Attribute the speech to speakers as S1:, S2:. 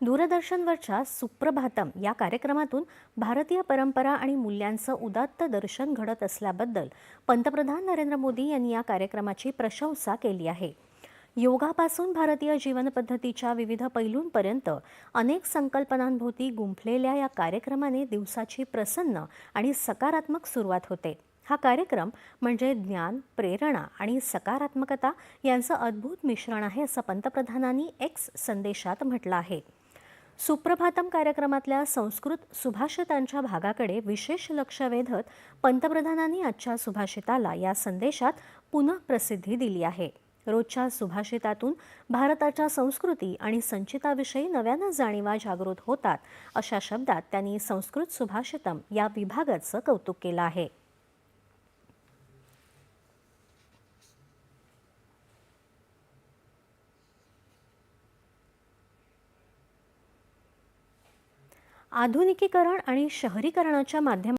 S1: दूरदर्शनवरच्या सुप्रभातम या कार्यक्रमातून भारतीय परंपरा आणि मूल्यांचं उदात्त दर्शन घडत असल्याबद्दल पंतप्रधान नरेंद्र मोदी यांनी या कार्यक्रमाची प्रशंसा केली आहे. योगापासून भारतीय जीवनपद्धतीच्या विविध पैलूंपर्यंत अनेक संकल्पनांभोवती गुंफलेल्या या कार्यक्रमाने दिवसाची प्रसन्न आणि सकारात्मक सुरुवात होते. हा कार्यक्रम म्हणजे ज्ञान प्रेरणा आणि सकारात्मकता यांचं अद्भुत मिश्रण आहे असं पंतप्रधानांनी एक्स संदेशात म्हटलं आहे. सुप्रभातम कार्यक्रमातल्या संस्कृत सुभाषितांच्या भागाकडे विशेष लक्ष वेधत पंतप्रधानांनी आजच्या सुभाषिताला या संदेशात पुनः प्रसिद्धी दिली आहे. रोजच्या सुभाषितातून भारताच्या संस्कृती आणि संचिताविषयी नव्यानं जाणीवा जागृत होतात अशा शब्दात त्यांनी संस्कृत सुभाषितम या विभागाचं कौतुक केलं आहे. आधुनिकीकरण आणि शहरीकरणाच्या माध्यमातून